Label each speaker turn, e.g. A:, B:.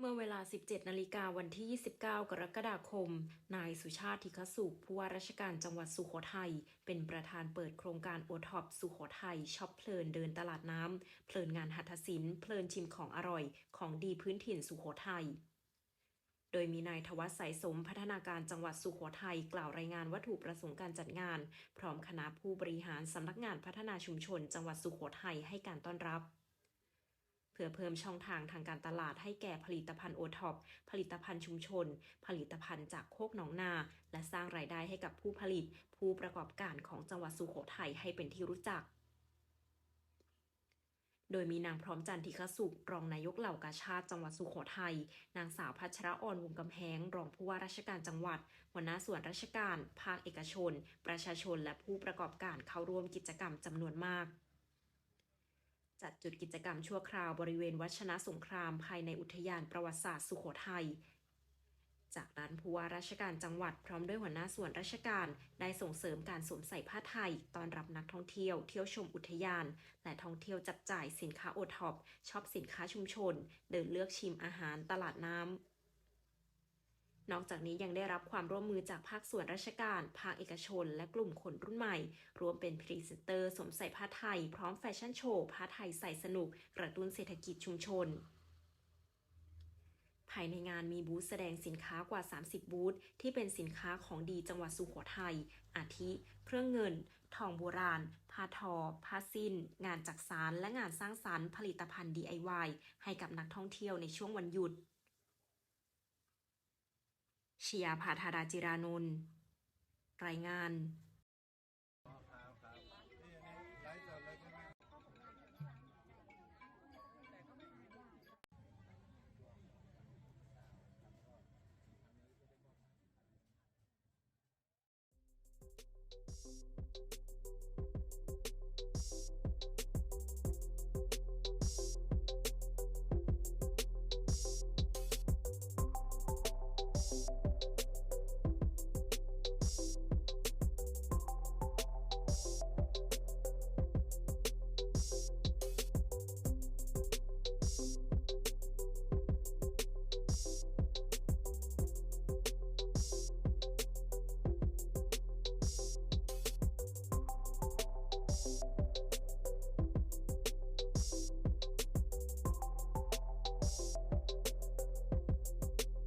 A: เมื่อเวลา 17 นาฬิกาวันที่ 29 กรกฎาคม นายสุชาติธิคสุขผู้ว่าราชการจังหวัดสุโขทัย เป็นประธานเปิดโครงการโอท็อปสุโขทัยช็อปเพลินเดินตลาดน้ำ เพลินงานหัตถศิลป์ เพลินชิมของอร่อย ของดีพื้นถิ่นสุโขทัยโดยมีนายทวัชสายสมพัฒนาการจังหวัดสุโขทัยกล่าวรายงานวัตถุประสงค์การจัดงาน พร้อมคณะผู้บริหารสำนักงานพัฒนาชุมชน จังหวัดสุโขทัยให้การต้อนรับ เพื่อเพิ่มช่องทางทางการตลาดให้แก่ผลิตภัณฑ์โอท็อปผลิตภัณฑ์ชุมชน ผลิตภัณฑ์จากโคกหนองนา และสร้างรายได้ให้กับผู้ผลิต ผู้ประกอบการของจังหวัดสุโขทัยให้เป็นที่รู้จักโดยมีนางพร้อมจันทิคสุข รองนายกเหล่ากาชาติจังหวัดสุโขทัย นางสาวพัชระอ่อนวงกำแพง รองผู้ว่าราชการจังหวัดหัวหน้าส่วนราชการ ภาคเอกชน ประชาชน และผู้ประกอบการเข้าร่วมกิจกรรมจำนวนมาก จัดจุดกิจกรรมชั่วคราวบริเวณวัชนะสงครามภายในอุทยานประวัติศาสตร์สุโขทัย จากนั้นผู้ว่าราชการจังหวัดพร้อมด้วยหัวหน้าส่วนราชการได้ส่งเสริมการสวมใส่ผ้าไทยตอนรับนักท่องเที่ยวเที่ยวชมอุทยาน และท่องเที่ยวจับจ่ายสินค้าโอท็อปช็อปสินค้าชุมชน เดินเลือกชิมอาหารตลาดน้ำ นอกจากนี้ยังได้รับความร่วมมือจากภาคส่วนราชการ ภาคเอกชน และกลุ่มคนรุ่นใหม่ รวมเป็นพรีเซนเตอร์สวมใส่ผ้าไทย พร้อมแฟชั่นโชว์ผ้าไทยใส่สนุก กระตุ้นเศรษฐกิจชุมชนภายในงานมีบูธแสดงสินค้ากว่า 30 บูธที่เป็นสินค้าของดีจังหวัดสุโขทัย อาทิ เครื่องเงิน ทองโบราณ ผ้าทอ ผ้าสิ้น งานจักสานและงานสร้างสรรค์ผลิตภัณฑ์ DIY ให้กับนักท่องเที่ยวในช่วงวันหยุด ชียาภาธาราจิรานนท์รายงาน